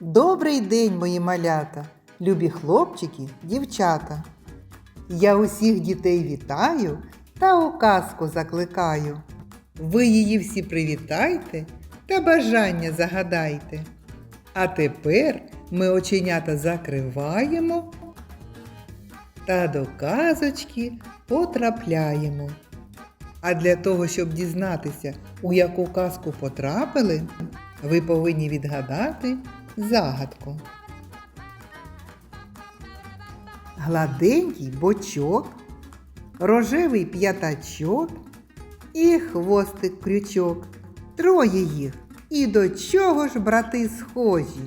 Добрий день, мої малята, любі хлопчики, дівчата. Я усіх дітей вітаю та у казку закликаю. Ви її всі привітайте та бажання загадайте. А тепер ми оченята закриваємо та до казочки потрапляємо. А для того, щоб дізнатися, у яку казку потрапили, ви повинні відгадати загадку. Гладенький бочок, рожевий п'ятачок і хвостик крючок. Троє їх. І до чого ж брати схожі?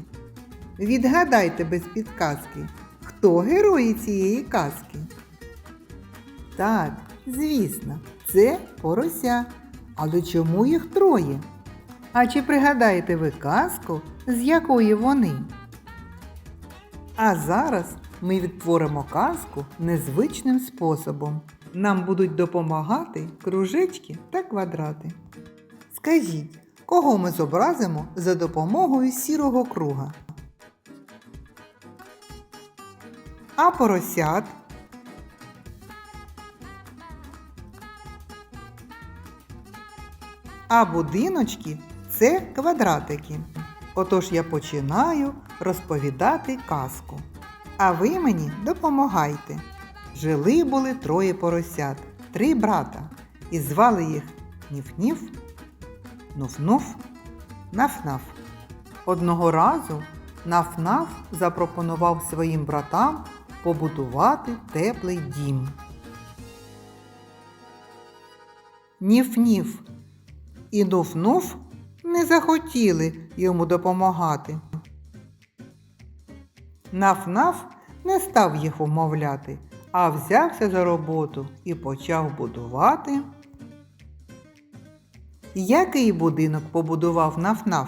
Відгадайте без підказки, хто герої цієї казки? Так, звісно, це порося. Але чому їх троє? А чи пригадаєте ви казку, з якої вони? А зараз ми відтворимо казку незвичним способом. Нам будуть допомагати кружечки та квадрати. Скажіть, кого ми зобразимо за допомогою сірого круга? А поросят? А будиночки це квадратики. Отож я починаю розповідати казку. А ви мені допомагайте. Жили були троє поросят, три брата, і звали їх Ніф-Ніф, Нуф-Нуф, Наф-Наф. Одного разу Наф-Наф запропонував своїм братам побудувати теплий дім. Ніф-Ніф і Нуф-Нуф не захотіли йому допомагати. Наф-Наф не став їх умовляти, а взявся за роботу і почав будувати. Який будинок побудував Наф-Наф?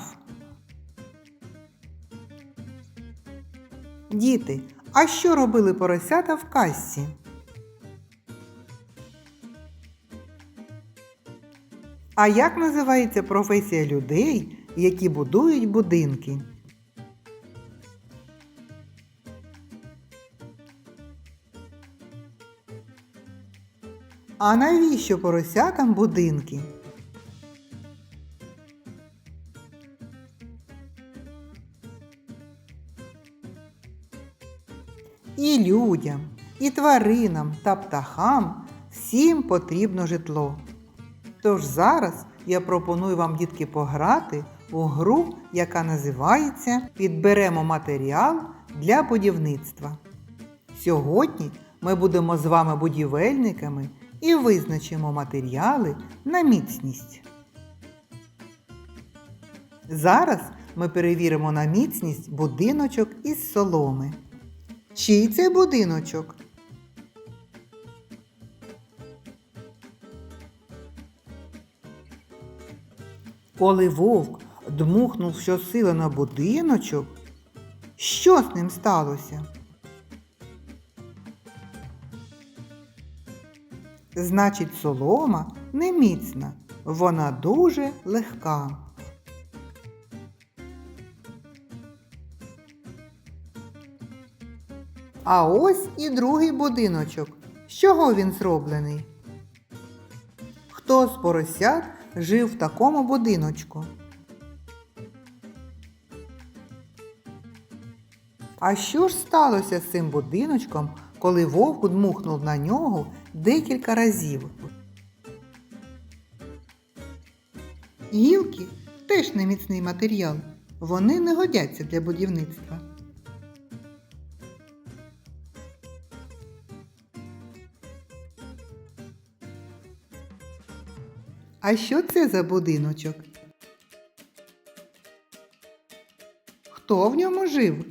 Діти, а що робили поросята в касці? А як називається професія людей, які будують будинки? А навіщо поросятам будинки? І людям, і тваринам та птахам всім потрібно житло. Тож зараз я пропоную вам, дітки, пограти у гру, яка називається Підберемо матеріал для будівництва. Сьогодні ми будемо з вами будівельниками і визначимо матеріали на міцність. Зараз ми перевіримо на міцність будиночок із соломи. Чий це будиночок? Коли вовк дмухнув щосили на будиночок, що з ним сталося? Значить, солома не міцна, вона дуже легка. А ось і другий будиночок. З чого він зроблений? Хто з поросят жив в такому будиночку? А що ж сталося з цим будиночком, коли вовк дмухнув на нього декілька разів? Гілки теж неміцний матеріал. Вони не годяться для будівництва. А що це за будиночок? Хто в ньому жив?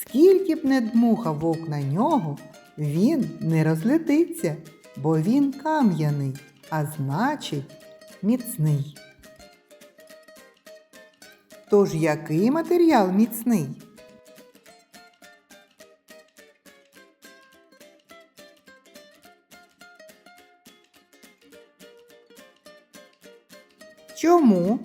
Скільки б не дмухав вовк на нього, він не розлетиться, бо він кам'яний, а значить міцний. Тож який матеріал міцний? Чому?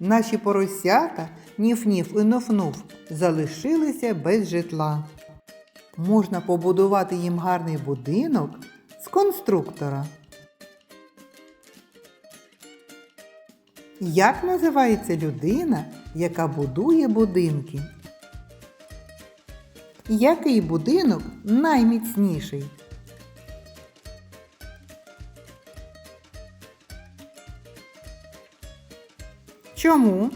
Наші поросята Ніф-Ніф і Нуф-Нуф залишилися без житла. Можна побудувати їм гарний будинок з конструктора. Як називається людина, яка будує будинки? Який будинок найміцніший? Чому?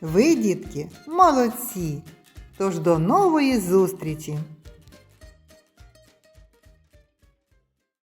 Ви, дітки, молодці. Тож до нової зустрічі!